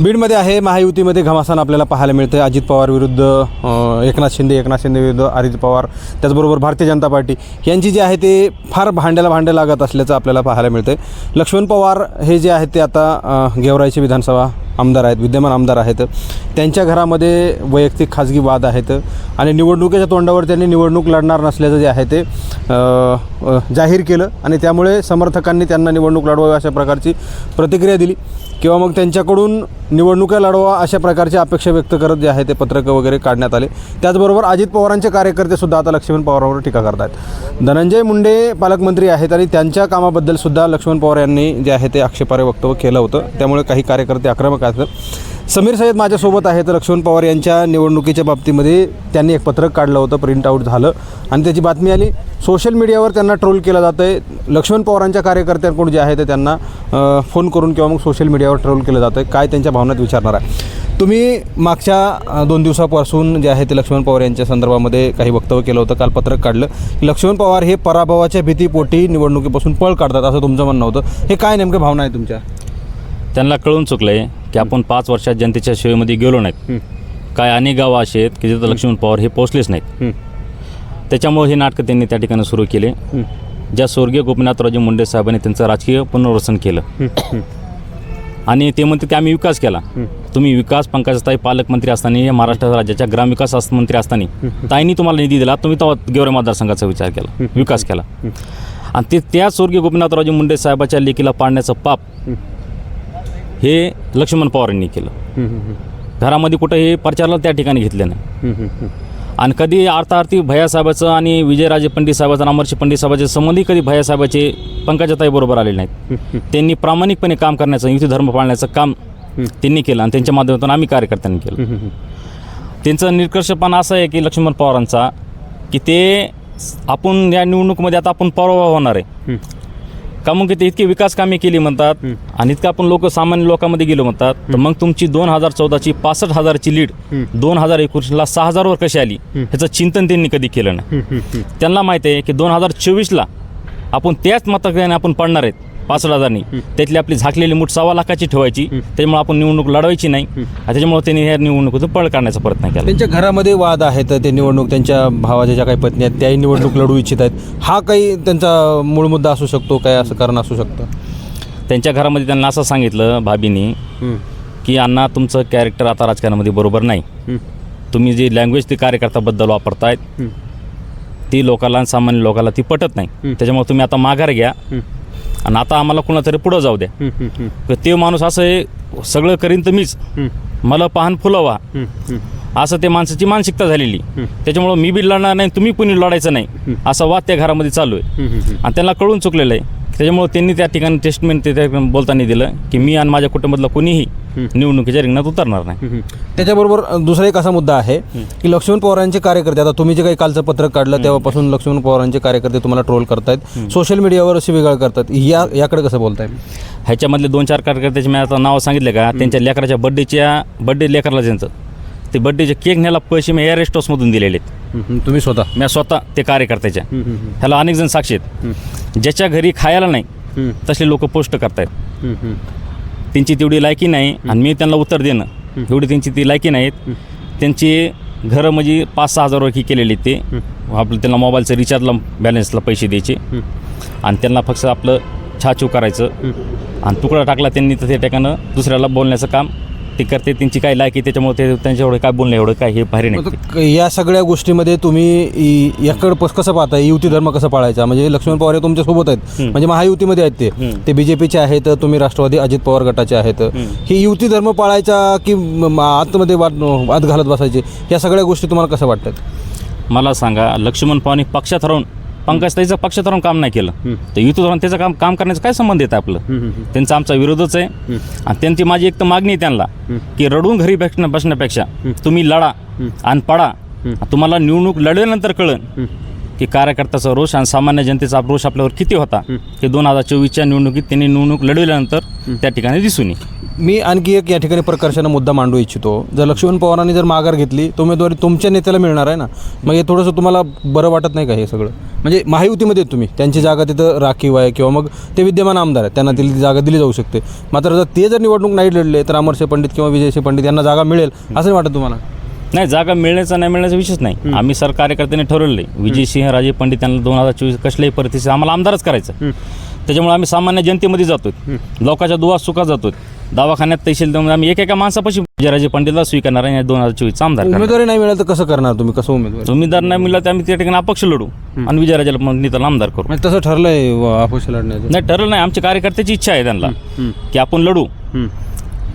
बीडमध्ये आहे महायुतीमध्ये घमासान आपल्याला पाहायला मिळते अजित पवार विरुद्ध एकनाथ शिंदे एकनाथ शिंदे विरुद्ध अजित पवार त्याचबरोबर भारतीय जनता पार्टी. यांची जी आहे ते फार भांड्याला भांडं लागत असल्याचं आपल्याला पाहायला मिळतं आहे लक्ष्मण पवार हे जे आहेत ते आता अ, गेवराईचे विधानसभा आमदार आहेत विद्यमान आमदार आहेत. त्यांच्या घरामध्ये वैयक्तिक खाजगी वाद आहेत आणि निवडणुकीच्या तोंडावर त्यांनी निवडणूक लढणार नसल्याचं जे आहे ते जाहीर केलं आणि त्यामुळे समर्थकांनी त्यांना निवडणूक लढवावी अशा प्रकारची प्रतिक्रिया दिली. किंवा मग त्यांच्याकडून निवडणुका लढवा अशा प्रकारची अपेक्षा व्यक्त करत जे आहे ते पत्रकं वगैरे काढण्यात आले. त्याचबरोबर अजित पवारांचे कार्यकर्ते सुद्धा आता लक्ष्मण पवारांवर टीका करत आहेत धनंजय मुंडे पालकमंत्री आहेत आणि त्यांच्या कामाबद्दल सुद्धा लक्ष्मण पवार यांनी जे आहे ते आक्षेपार्ह वक्तव्य केलं होतं. त्यामुळे काही कार्यकर्ते आक्रमक आहेत. समीर सय्यद माझ्यासोबत आहेत. लक्ष्मण पवार यांच्या निवडणुकीच्या बाबतीमध्ये त्यांनी एक पत्रक काढलं होतं प्रिंट आऊट झालं. आणि त्याची बातमी आली सोशल मीडियावर त्यांना ट्रोल केलं जातं आहे लक्ष्मण पवारांच्या कार्यकर्त्यांकडून जे आहे ते त्यांना फोन करून किंवा मग सोशल मीडियावर ट्रोल केलं जातं आहे काय त्यांच्या भावनात विचारणार आहे? तुम्ही मागच्या दोन दिवसापासून जे आहे ते लक्ष्मण पवार यांच्या संदर्भामध्ये काही वक्तव्य केलं होतं काल पत्रक काढलं. की लक्ष्मण पवार हे पराभवाच्या भीतीपोटी निवडणुकीपासून पळ काढतात असं तुमचं म्हणणं होतं. हे काय नेमकं भावना आहे तुमच्या? त्यांना कळून चुकलं आहे की आपण पाच वर्षात जनतेच्या सेवेमध्ये गेलो नाहीत. काय अनेक गावं असे आहेत की जिथं लक्ष्मण पवार हे पोचलेच नाहीत. त्याच्यामुळे हे नाटकं त्यांनी त्या ठिकाणी सुरू केले. ज्या स्वर्गीय गोपीनाथरावजी मुंडे साहेबांनी त्यांचं राजकीय पुनर्वसन केलं. आणि ते म्हणते की आम्ही विकास केला. तुम्ही विकास पंकजाताई पालकमंत्री असताना या महाराष्ट्र राज्याच्या ग्रामविकास मंत्री असताना ताईंनी तुम्हाला निधी दिला तुम्ही तेव्हा गेवरे मतदारसंघाचा विचार केला विकास केला. आणि ते त्या स्वर्गीय गोपीनाथरावजी मुंडे साहेबाच्या लेखीला पाडण्याचं पाप हे लक्ष्मण पवारांनी केलं. घरामध्ये कुठं हे प्रचाराला त्या ठिकाणी घेतलं नाही. आणि कधी अर्थार्थी भैयासाहेबाचं आणि विजयराजे पंडित साहेबाचं अमरशी पंडित साहेबाचे संबंधी कधी भैयासाहेबाचे पंकजाताई बरोबर आलेले नाहीत. त्यांनी प्रामाणिकपणे काम करण्याचं युती धर्म पाळण्याचं काम त्यांनी केलं आणि त्यांच्या माध्यमातून आम्ही कार्यकर्त्यांनी केलं. त्यांचं निष्कर्षपण असं आहे की लक्ष्मण पवारांचा की ते आपण या निवडणुकीमध्ये आता आपण पराभव होणार आहे. का मग ते इतकी विकास कामे केली म्हणतात आणि इतकं आपण लोक सामान्य लोकांमध्ये गेलो म्हणतात तर मग तुमची दोन हजार चौदाची पासष्ट हजाराची लीड दोन हजार एकोणीसला सहा हजारवर कशी आली? ह्याचं चिंतन त्यांनी कधी केलं नाही. त्यांना माहिती आहे की दोन हजार चोवीसला आपण त्याच मताने आपण पडणार आहेत. पासष्ट हजारनी त्यातली आपली झाकलेली मूठ सव्वा लाखाची ठेवायची. त्याच्यामुळे आपण निवडणूक लढवायची नाही. त्याच्यामुळे त्यांनी ह्या निवडणुकीतून पळ काढण्याचा प्रयत्न केला. त्यांच्या घरामध्ये वाद आहेत ते निवडणूक त्यांच्या भावाच्या ज्या काही पत्नी आहेत त्याही निवडणूक लढू इच्छित आहेत. हा काही त्यांचा मूळ मुद्दा असू शकतो काय असं कारण असू शकतं? त्यांच्या घरामध्ये त्यांना असं सांगितलं भाभीनी की अण्णा तुमचं कॅरेक्टर आता राजकारणामध्ये बरोबर नाही. तुम्ही जी लँग्वेज ती कार्यकर्त्याबद्दल वापरतायत ती लोकांना सामान्य लोकांना ती पटत नाही. त्याच्यामुळे तुम्ही आता माघार घ्या. आणि आता आम्हाला कुणातरी पुढं जाऊ द्या. तर ते माणूस असं आहे सगळं करीन तर मीच. मला पाहन फुलवा. असं ते माणसाची मानसिकता झालेली. त्याच्यामुळं मी बी लढणार नाही तुम्ही कुणी लढायचं नाही. असा वाद त्या घरामध्ये चालू आहे. आणि त्यांना कळून चुकलेलं आहे. त्याच्यामुळे त्यांनी त्या ठिकाणी टेस्टमेंट ते त्या बोलताना दिलं की मी आणि माझ्या कुटुंबातला कोणीही निवडणुकीच्या रिंगणात उतरणार नाही. त्याच्याबरोबर दुसरा एक असा मुद्दा आहे की लक्ष्मण पवारांचे कार्यकर्ते आता तुम्ही जे काही कालचं पत्रक काढलं तेव्हापासून लक्ष्मण पवारांचे कार्यकर्ते तुम्हाला ट्रोल करतायत. सोशल मीडियावर अशी वेगळं करतात. या याकडे कसं बोलताय? ह्याच्यामधले दोन चार कार्यकर्त्याचे मी आता नाव सांगितले का? त्यांच्या लेकराच्या बड्डेच्या बड्डे लेकरला त्यांचं ते बड्डेचे केक न्यायला पैसे मी एअर रेस्टॉसमधून दिलेले आहेत. तुम्ही स्वतः? मी स्वतः ते कार्यकर्त्याच्या. ह्याला अनेक जण साक्षी आहेत. ज्याच्या घरी खायला नाही तसे लोक पोस्ट करतायत. त्यांची तेवढी लायकी नाही आणि मी त्यांना उत्तर देणं. एवढी त्यांची ती लायकी नाहीत. त्यांची घरं म्हणजे पाच सहा हजार वरती केलेली ते. आपलं त्यांना मोबाईलचं रिचार्जला बॅलन्सला पैसे द्यायचे. आणि त्यांना फक्त आपलं छाछू करायचं. आणि तुकडा टाकला त्यांनी तर त्या ठिकाणं दुसऱ्याला बोलण्याचं काम. ते करते त्यांची काय लायकी त्याच्यामुळे ते त्यांच्या एवढं काय बोलणं एवढं काय हे भारी नाही. आता क- या सगळ्या गोष्टीमध्ये तुम्ही इ- याकडे पस कसं पाहताय युती धर्म कसं पाळायचा? म्हणजे लक्ष्मण पवार हे तुमच्यासोबत आहेत म्हणजे महायुतीमध्ये आहेत ते. ते बीजेपीचे आहेत तुम्ही राष्ट्रवादी अजित पवार गटाचे आहेत. ही युती धर्म पाळायचा की म- म- आतमध्ये वाद वाद घालत बसायचे? या सगळ्या गोष्टी तुम्हाला कसं वाटतात? मला सांगा लक्ष्मण पवारनी पक्षात हरवून पंकज ताईचं पक्षात हरवून काम नाही केलं. तर युती धरून त्याचं काम काम करण्याचं काय संबंध येतं आपलं? त्यांचा आमचा विरोधच आहे. आणि त्यांची माझी एक तर मागणी आहे त्यांना की रडून घरी बसण्या बसण्यापेक्षा तुम्ही लढा आणि पडा तुम्हाला निवडणूक लढल्यानंतर कळन की कार्यकर्त्याचा रोष आणि सामान्य जनतेचा रोष आपल्यावर किती होता. हे दोन हजार चोवीसच्या निवडणुकीत त्यांनी निवडणूक लढवल्यानंतर त्या ठिकाणी दिसून येईल. मी आणखी एक या ठिकाणी प्रकर्षानं मुद्दा मांडू इच्छितो. जर लक्ष्मण पवारांनी जर माघार घेतली तो उमेदवारी तुमच्या नेत्याला मिळणार आहे ना? मग हे थोडंसं तुम्हाला बरं वाटत नाही का हे सगळं? म्हणजे महायुतीमध्ये तुम्ही. त्यांची जागा तिथं राखीव आहे किंवा मग ते विद्यमान आमदार आहेत. त्यांना दिली ती जागा दिली जाऊ शकते. मात्र जर ते जर निवडणूक नाही लढले तर अमरशे पंडित किंवा विजयसिंह पंडित यांना जागा मिळेल असं वाटत तुम्हाला? नाही जागा मिळण्याचा नाही मिळण्याचा विषयच नाही. आम्ही सर कार्यकर्त्यांनी ठरवलं आहे. विजयसिंह राजे पंडित यांना दोन हजार चोवीस कसल्याही परिस्थितीत आम्हाला आमदारच करायचं त्याच्यामुळे आम्ही सामान्य जनतेमध्ये जातोय. लोकांच्या दुवा सुखात जातोय. दवाखान्यात तहसील देऊन आम्ही एकेका माणसापाशी विजयराजे पंडितला स्वीकारणार आणि दोन हजार चोवीसचा आमदार करणार. उमेदवारी नाही मिळालं तर कसं करणार तुम्ही? कसं उमेदवार? उमेदवार नाही मिळाला तर आम्ही त्या ठिकाणी अपक्ष लढू आणि विजयराजाला पंडिताला आमदार करू. म्हणजे तसं ठरलंय व अपक्ष लढण्याचं? नाही ठरलं नाही. आमच्या कार्यकर्त्याची इच्छा आहे त्यांना की आपण लढू.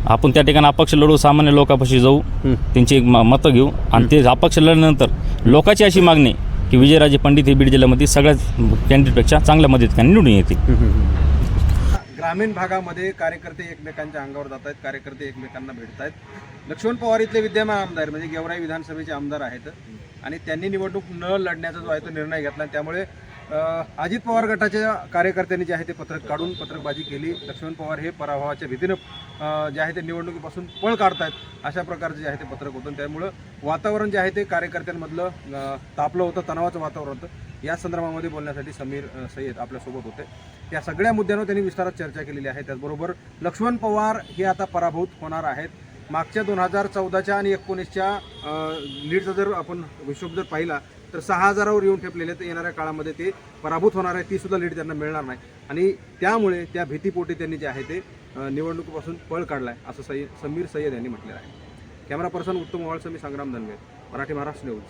आपण त्या ठिकाणी अपक्ष लढू सामान्य लोकांपाशी जाऊ त्यांची एक म- मतं घेऊ आणि ते अपक्ष लढल्यानंतर लोकांची अशी मागणी आहे की विजयराजे पंडित हे बीड जिल्ह्यामध्ये सगळ्याच कॅन्डिडेटपेक्षा चांगल्या मदतीने निवडून येतील. ग्रामीण भागामध्ये कार्यकर्ते एकमेकांच्या अंगावर जात आहेत कार्यकर्ते एकमेकांना भेटत आहेत लक्ष्मण पवार इथले विद्यमान आमदार म्हणजे गेवराई विधानसभेचे आमदार आहेत. आणि त्यांनी निवडणूक न लढण्याचा जो आहे तो निर्णय घेतला त्यामुळे अजित पवार गटाच्या कार्यकर्त्यांनी जे आहे ते पत्रक काढून पत्रकबाजी केली. लक्ष्मण पवार हे पराभवाच्या भीतीनं जे आहे ते निवडणुकीपासून पळ काढतायत अशा प्रकारचे जे आहे ते पत्रक होतं. त्यामुळं वातावरण जे आहे ते कार्यकर्त्यांमधलं तापलं होतं तणावाचं वातावरण होतं. या संदर्भामध्ये बोलण्यासाठी समीर सय्यद आपल्यासोबत होते. या सगळ्या मुद्द्यांवर त्यांनी विस्तारात चर्चा केलेली आहे. त्याचबरोबर लक्ष्मण पवार हे आता पराभूत होणार आहेत. मागच्या दोन हजार चौदाच्या आणि एकोणीसच्या लीडचा जर आपण हिशोब जर पाहिला तर सहा हजारावर येऊन ठेपलेले तर येणाऱ्या काळामध्ये ते पराभूत होणार आहे तीसुद्धा लीड त्यांना मिळणार नाही. आणि त्यामुळे त्या भीतीपोटी त्यांनी जे आहे ते निवडणुकीपासून पळ काढला आहे असं सय समीर सय्यद यांनी म्हटलेलं आहे. कॅमेरा पर्सन उत्तम वाळसं मी संग्राम धनवे मराठी महाराष्ट्र न्यूज.